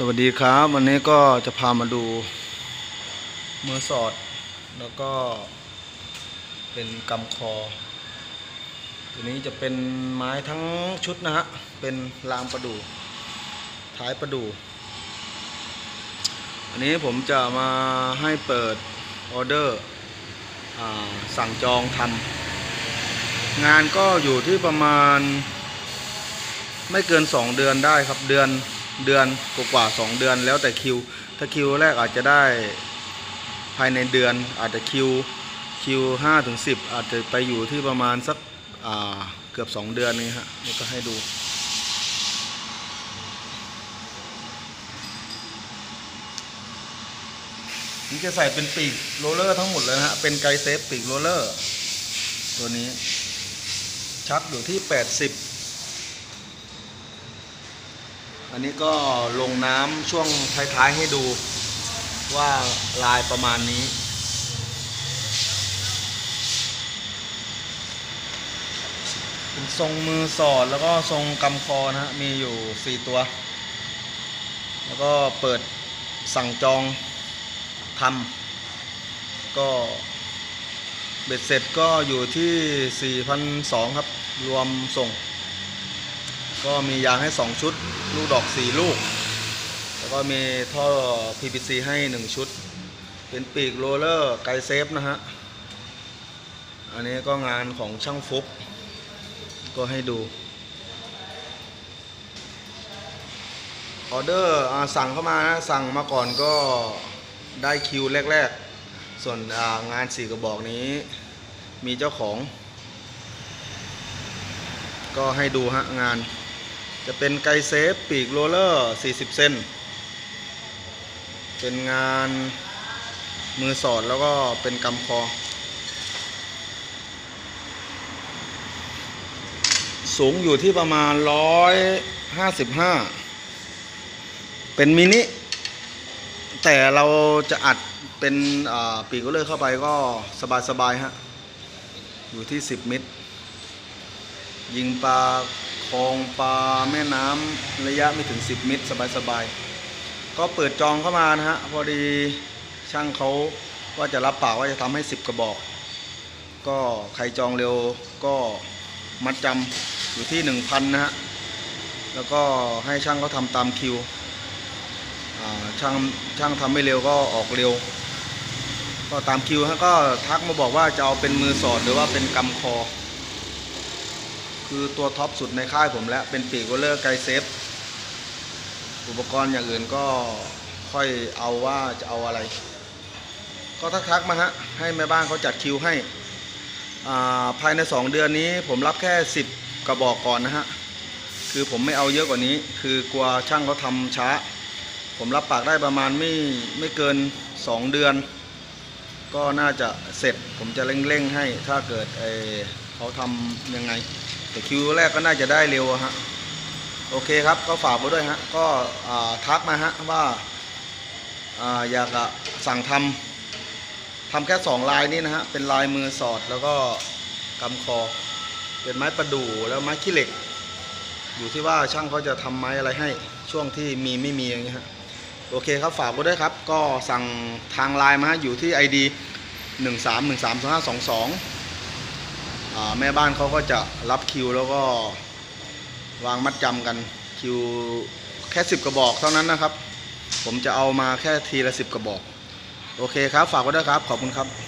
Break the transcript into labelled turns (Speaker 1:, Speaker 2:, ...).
Speaker 1: สวัสดีครับ วันนี้ก็จะพามาดูมือสอด แล้วก็เป็นกำคอ ตัวนี้จะเป็นไม้ทั้งชุดนะฮะ เป็นรางประดู่ท้ายประดู่อันนี้ผมจะมาให้เปิดออเดอร์สั่งจองทำงานก็อยู่ที่ประมาณ ไม่เกิน 2 เดือนได้ครับเดือน เดือนกว่าๆสองเดือนแล้วแต่คิว ถ้าคิวแรกอาจจะได้ภายในเดือนอาจจะคิวคิวห้าถึงสิบอาจจะไปอยู่ที่ประมาณสักเกือบ2เดือนนี้ฮะนี่ก็ให้ดูนี่จะใส่เป็นปีกโรลเลอร์ทั้งหมดเลยนะฮะ เป็นไกด์เซฟปีกโรลเลอร์ ตัวนี้ ชักอยู่ที่ 80 อันนี้ก็ลงน้ำช่วงท้ายๆให้ดูว่าลายประมาณนี้ เป็นทรงมือสอดแล้วก็ทรงกำคอนะฮะ มีอยู่ 4 ตัว แล้วก็เปิดสั่งจองทำก็เบ็ดเสร็จก็อยู่ที่ 4,200 ครับ รวมส่ง ก็มียางให้ 2 ชุด ลูกดอก 4 ลูก แล้วก็มีท่อ PPC ให้ 1 ชุด เป็นปีกโรเลอร์ไกเซฟนะฮะ อันนี้ก็งานของช่างฟุก ก็ให้ดู ออเดอร์สั่งเข้ามานะ สั่งมาก่อนก็ได้คิวแรก ๆ ส่วนงานสี่กระบอกนี้ มีเจ้าของ ก็ให้ดูฮะงาน จะเป็นไกเซฟปีกโรลเลอร์ 40 เซน เป็นงานมือสอดแล้วก็เป็นกำคอ สูงอยู่ที่ประมาณ 155 เป็นมินิ แต่เราจะอัดเป็นปีกโรลเลอร์เข้าไปก็สบายๆฮะ อยู่ที่ 10 มิตร ยิงปลา คลองปลาแม่น้ำระยะไม่ถึง 10มิตรสบายๆ ก็เปิดจองเข้ามานะฮะ พอดีช่างเขาว่าจะรับปากว่าจะทำให้ 10 กระบอก ก็ใครจองเร็วก็มัดจำอยู่ที่ 1,000 นะฮะ แล้วก็ให้ช่างเขาทำตามคิวช่างช่างทำไม่เร็วก็ออกเร็ว ก็ตามคิวฮะก็ทักมาบอกว่าจะเอาเป็นมือสอดหรือว่าเป็นกำคอ คือตัวท็อปสุดในค่ายผมแล้ว เป็นปีกโรลเลอร์ไกเซฟ อุปกรณ์อย่างอื่นก็ค่อยเอาว่าจะเอาอะไร ก็ทักๆมาฮะ ให้แม่บ้านเขาจัดคิวให้อ่าภายใน 2 เดือนนี้ผมรับแค่ 10 กระบอกก่อนนะฮะ คือผมไม่เอาเยอะกว่านี้ คือกลัวช่างเขาทำช้า ผมรับปากได้ประมาณไม่ไม่เกิน 2 เดือน ก็น่าจะเสร็จ ผมจะเร่งๆให้ ถ้าเกิดเอเขาทำยังไง แต่คิวแรกก็น่าจะได้เร็วฮะโอเคครับก็ฝากไว้ด้วยฮะก็ทักมาฮะว่าอยากจะสั่งทำทำแค่สองลายนี้นะฮะเป็นลายมือสอดแล้วก็กำคอ เป็นไม้ประดู่แล้วไม้ขี้เหล็ก อยู่ที่ว่าช่างเขาจะทำไม้อะไรให้ช่วงที่มีไม่มีอย่างเงี้ยฮะโอเคครับฝากไว้ด้วยครับ ก็สั่งทางไลน์มาฮะอยู่ที่ ID 1 3 1 3 2 5 2 2อ่า แม่บ้านเขาก็จะรับคิวแล้วก็วางมัดจำกันคิวแค่ 10 กระบอกเท่านั้นนะครับ ผมจะเอามาแค่ทีละ 10 กระบอก โอเคครับ ฝากไว้ด้วยครับ ขอบคุณครับ